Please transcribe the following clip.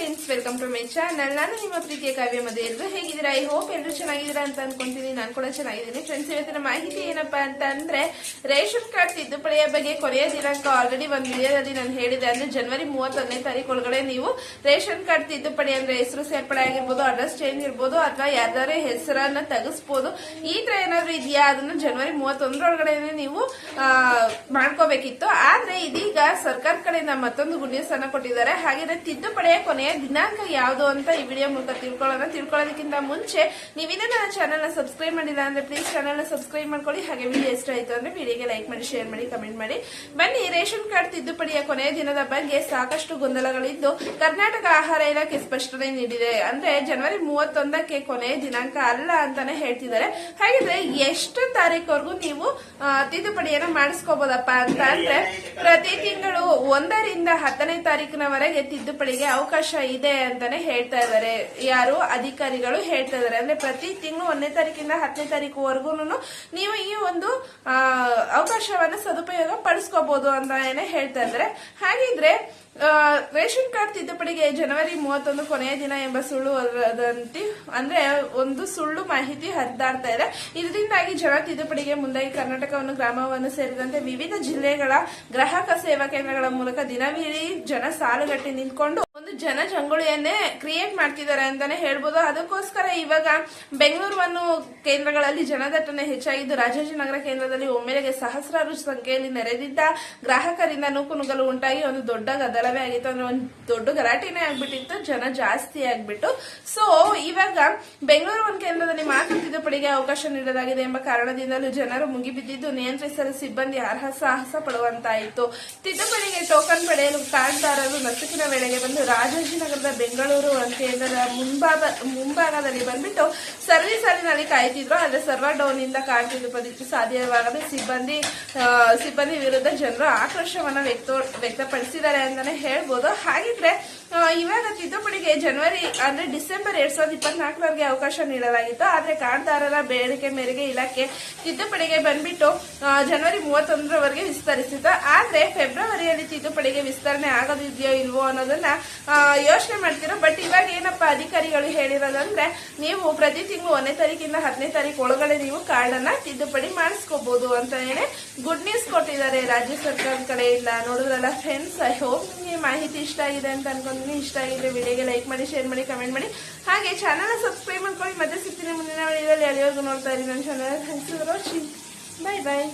Friends, welcome to my channel. ನಾನು ನಿಮ್ಮ ಪ್ರೀತಿಯ ಕಾವ್ಯ ಮದುವೆ ಎಲ್ಲರೂ ಹೇಗಿದ್ದೀರಾ? ಐ ಹೋಪ್ ಎಲ್ಲರೂ ಚೆನ್ನಾಗಿದ್ದೀರಾ ಅಂತ ಅನ್ಕೊಂತೀನಿ. ನಾನು ಕೂಡ ಚೆನ್ನಾಗಿದ್ದೀನಿ. ಫ್ರೆಂಡ್ಸ್ ಇವತ್ತಿನ ಮಾಹಿತಿ ಏನಪ್ಪಾ ಅಂತ ಅಂದ್ರೆ ರೇಷನ್ ಕಾರ್ಡ್ ತಿದ್ದುಪಡಿಯ ಬಗ್ಗೆ ಕೊನೆಯ ದಿನಾಂಕ ಆಲ್ರೆಡಿ ಒಂದು ವಿಡಿಯೋದಲ್ಲಿ ನಾನು ಹೇಳಿದೆ. ಅಂದ್ರೆ ಜನವರಿ ಮೂವತ್ತೊಂದನೇ ತಾರೀಕು ಒಳಗಡೆ ನೀವು ರೇಷನ್ ಕಾರ್ಡ್ ತಿದ್ದುಪಡಿ ಅಂದ್ರೆ ಹೆಸರು ಸೇರ್ಪಡೆ ಆಗಿರ್ಬೋದು ಅಡ್ರೆಸ್ ಚೇಂಜ್ ಇರ್ಬೋದು, ಅಥವಾ ಯಾವ್ದಾರ ಹೆಸರನ್ನ ತೆಗಿಸ್ಬೋದು. ಈ ತರ ಏನಾದ್ರು ಇದೆಯಾ? ಅದನ್ನ ಜನವರಿ ಮೂವತ್ತೊಂದರೊಳಗಡೆ ನೀವು ಮಾಡ್ಕೋಬೇಕಿತ್ತು. ಆದ್ರೆ ಇದೀಗ ಸರ್ಕಾರ ಕಡೆಯಿಂದ ಮತ್ತೊಂದು ಗುಡ್ ಕೊಟ್ಟಿದ್ದಾರೆ. ಹಾಗೆ ತಿದ್ದುಪಡಿಯ ಕೊನೆಯ ದಿನಾಂಕ ಯಾವುದು ಅಂತ ಈ ವಿಡಿಯೋ ಮೂಲಕ ತಿಳ್ಕೊಳ್ಳೋಣ. ತಿಳ್ಕೊಳ್ಳೋದಕ್ಕಿಂತ ಮುಂಚೆ, ನೀವಿನ್ನ ನನ್ನ ಚಾನಲ್ನ ಸಬ್ಸ್ಕ್ರೈಬ್ ಮಾಡಿಲ್ಲ ಅಂದ್ರೆ ಪ್ಲೀಸ್ ಚಾನಲ್ನ ಸಬ್ಸ್ಕ್ರೈಬ್ ಮಾಡ್ಕೊಳ್ಳಿ. ಹಾಗೆ ವಿಡಿಯೋ ಇಷ್ಟ ಆಯಿತು ಅಂದ್ರೆ ವಿಡಿಯೋಗೆ ಲೈಕ್ ಮಾಡಿ ಶೇರ್ ಮಾಡಿ ಕಮೆಂಟ್ ಮಾಡಿ. ಬನ್ನಿ, ರೇಷನ್ ಕಾರ್ಡ್ ತಿದ್ದುಪಡಿಯ ಕೊನೆಯ ದಿನದ ಬಗ್ಗೆ ಸಾಕಷ್ಟು ಗೊಂದಲಗಳಿದ್ದು, ಕರ್ನಾಟಕ ಆಹಾರ ಇಲಾಖೆ ಸ್ಪಷ್ಟನೆ ನೀಡಿದೆ. ಅಂದ್ರೆ ಜನವರಿ ಮೂವತ್ತೊಂದಕ್ಕೆ ಕೊನೆಯ ದಿನಾಂಕ ಅಲ್ಲ ಅಂತಾನೆ ಹೇಳ್ತಿದ್ದಾರೆ. ಹಾಗಿದ್ರೆ ಎಷ್ಟು ತಾರೀಕುವರೆಗೂ ನೀವು ತಿದ್ದುಪಡಿಯನ್ನು ಮಾಡಿಸ್ಕೋಬೋದಪ್ಪ ಅಂತ ಅಂದ್ರೆ ಪ್ರತಿ ತಿಂಗಳು ಒಂದರಿಂದ ಹತ್ತನೇ ತಾರೀಕಿನವರೆಗೆ ತಿದ್ದುಪಡಿಗೆ ಅವಕಾಶ ಇದೆ ಅಂತಾನೆ ಹೇಳ್ತಾ ಇದ್ದಾರೆ. ಯಾರು? ಅಧಿಕಾರಿಗಳು ಹೇಳ್ತಾ ಇದ್ದಾರೆ. ಅಂದ್ರೆ ಪ್ರತಿ ತಿಂಗಳು ಒಂದನೇ ತಾರೀಕಿಂದ ಹತ್ತನೇ ತಾರೀಕುವರೆಗೂ ನೀವು ಈ ಒಂದು ಅವಕಾಶವನ್ನ ಸದುಪಯೋಗ ಪಡಿಸ್ಕೋಬಹುದು ಅಂತ ಏನೇ ಹೇಳ್ತಾ ಇದ್ದಾರೆ. ಹಾಗಿದ್ರೆ ರೇಷನ್ ಕಾರ್ಡ್ ತಿದ್ದುಪಡಿಗೆ ಜನವರಿ ಮೂವತ್ತೊಂದು ಕೊನೆಯ ದಿನ ಎಂಬ ಸುಳ್ಳು ಅಂದ್ರೆ ಒಂದು ಸುಳ್ಳು ಮಾಹಿತಿ ಹರಿದಾಡ್ತಾ ಇದೆ. ಇದರಿಂದಾಗಿ ಜನ ತಿದ್ದುಪಡಿಗೆ ಮುಂದಾಗಿ ಕರ್ನಾಟಕವನ್ನು, ಗ್ರಾಮವನ್ನು ಸೇರಿದಂತೆ ವಿವಿಧ ಜಿಲ್ಲೆಗಳ ಗ್ರಾಹಕ ಸೇವಾ ಕೇಂದ್ರಗಳ ಮೂಲಕ ದಿನವಿಡೀ ಜನ ಸಾಲುಗಟ್ಟಿ ನಿಂತ್ಕೊಂಡು ಜನ ಜಂಗುಳಿಯನ್ನೇ ಕ್ರಿಯೇಟ್ ಮಾಡ್ತಿದ್ದಾರೆ ಅಂತಾನೆ ಹೇಳ್ಬೋದು. ಅದಕ್ಕೋಸ್ಕರ ಇವಾಗ ಬೆಂಗಳೂರು ಕೇಂದ್ರಗಳಲ್ಲಿ ಜನದಟ್ಟಣೆ ಹೆಚ್ಚಾಗಿದ್ದು ರಾಜಾಜಿನಗರ ಕೇಂದ್ರದಲ್ಲಿ ಒಮ್ಮೆಲೆಗೆ ಸಹಸ್ರಾರು ಸಂಖ್ಯೆಯಲ್ಲಿ ನೆರೆದಿದ್ದ ಗ್ರಾಹಕರಿಂದ ನೂಕುನುಗ್ಗಲು ಉಂಟಾಗಿ ಒಂದು ದೊಡ್ಡ ಗದ್ದಲವೇ ಆಗಿತ್ತು. ಅಂದ್ರೆ ಒಂದು ದೊಡ್ಡ ಗಲಾಟೆನೇ ಆಗ್ಬಿಟ್ಟಿತ್ತು. ಜನ ಜಾಸ್ತಿ ಆಗ್ಬಿಟ್ಟು. ಸೊ ಇವಾಗ ಬೆಂಗಳೂರು ಒಂದು ಕೇಂದ್ರದಲ್ಲಿ ಮಾತ್ರ ತಿದ್ದುಪಡಿಗೆ ಅವಕಾಶ ನೀಡಲಾಗಿದೆ ಎಂಬ ಕಾರಣದಿಂದಲೂ ಜನರು ಮುಗಿಬಿದ್ದಿದ್ದು ನಿಯಂತ್ರಿಸಲು ಸಿಬ್ಬಂದಿ ಅರ್ಹ ಸಾಹಸ ಪಡುವಂತಾಯಿತು. ತಿದ್ದುಪಡಿಗೆ ಟೋಕನ್ ಪಡೆಯಲು ಕಾರ್ಡ್ದಾರರು ನಸುಕಿನ ವೇಳೆಗೆ ಬಂದು ರಾಜಾಜಿನಗರದ ಬೆಂಗಳೂರು ಅಂತೇಂದ್ರ ಮುಂಭಾಗ, ಮುಂಭಾಗದಲ್ಲಿ ಬಂದ್ಬಿಟ್ಟು ಸರ್ವಿಸ್ ಸಾಲಿನಲ್ಲಿ ಕಾಯ್ತಿದ್ರು, ಆದ್ರೆ ಸರ್ವರ್ ಡೌನ್ ಇಂದ ತಿದ್ದುಪಡಿಗೆ ಸಾಧ್ಯವಾಗದೆ ಸಿಬ್ಬಂದಿ ಸಿಬ್ಬಂದಿ ವಿರುದ್ಧ ಜನರು ಆಕ್ರೋಶವನ್ನ ವ್ಯಕ್ತ, ವ್ಯಕ್ತಪಡಿಸಿದ್ದಾರೆ ಅಂತಾನೆ ಹೇಳ್ಬೋದು. ಹಾಗಿದ್ರೆ ಇವಾಗ ತಿದ್ದುಪಡಿಗೆ ಜನವರಿ, ಅಂದ್ರೆ ಡಿಸೆಂಬರ್ ಎರಡ್ ಸಾವಿರದ ಇಪ್ಪತ್ನಾಲ್ಕರವರೆಗೆ ಅವಕಾಶ ನೀಡಲಾಗಿತ್ತು. ಆದ್ರೆ ಕಾರ್ಡ್ದಾರರ ಬೇಡಿಕೆ ಮೇರೆಗೆ ಇಲಾಖೆ ತಿದ್ದುಪಡಿಗೆ ಬಂದ್ಬಿಟ್ಟು ಜನವರಿ ಮೂವತ್ತೊಂದರವರೆಗೆ ವಿಸ್ತರಿಸಿತ್ತು. ಆದ್ರೆ ಫೆಬ್ರವರಿಯಲ್ಲಿ ತಿದ್ದುಪಡಿಗೆ ವಿಸ್ತರಣೆ ಆಗೋದಿದೆಯೋ ಇಲ್ವೋ ಅನ್ನೋದನ್ನ ಯೋಚನೆ ಮಾಡ್ತೀರೋ? ಬಟ್ ಇವಾಗ ಏನಪ್ಪ ಅಧಿಕಾರಿಗಳು ಹೇಳಿರೋದಂದ್ರೆ, ನೀವು ಪ್ರತಿ ತಿಂಗಳು ಒಂದನೇ ತಾರೀಕಿಂದ ಹತ್ತನೇ ತಾರೀಕು ಒಳಗಡೆ ನೀವು ಕಾರ್ಡ್ ಅನ್ನ ತಿದ್ದುಪಡಿ ಮಾಡಿಸ್ಕೋಬಹುದು ಅಂತ ಹೇಳಿ ಗುಡ್ ನ್ಯೂಸ್ ಕೊಟ್ಟಿದ್ದಾರೆ ರಾಜ್ಯ ಸರ್ಕಾರದ ಕಡೆಯಿಂದ ನೋಡಿದ್ರಲ್ಲ ಫ್ರೆಂಡ್ಸ್ ಐ ಹೋಪ್ ನಿಮಗೆ ಮಾಹಿತಿ ಇಷ್ಟ ಆಗಿದೆ ಅಂತ ಅನ್ಕೊಂತೀನಿ. ಇಷ್ಟ ಆಗಿದ್ರೆ ವಿಡಿಯೋಗೆ ಲೈಕ್ ಮಾಡಿ ಶೇರ್ ಮಾಡಿ ಕಮೆಂಟ್ ಮಾಡಿ. ಹಾಗೆ ಚಾನಲ್ ಸಬ್ಸ್ಕ್ರೈಬ್ ಮಾಡ್ಕೊಳ್ಳಿ. ಮತ್ತೆ ಸಿಗ್ತೀನಿ ಮುಂದಿನ ವಿಡಿಯೋದಲ್ಲಿ ಅಲ್ಲಿವರೆಗೂ ನೋಡ್ತಾ ಇದ್ದೀನಿ ನನ್ನ ಚಾನಲ್ ಥ್ಯಾಂಕ್ಸ್ ಬಾಯ್ ಬಾಯ್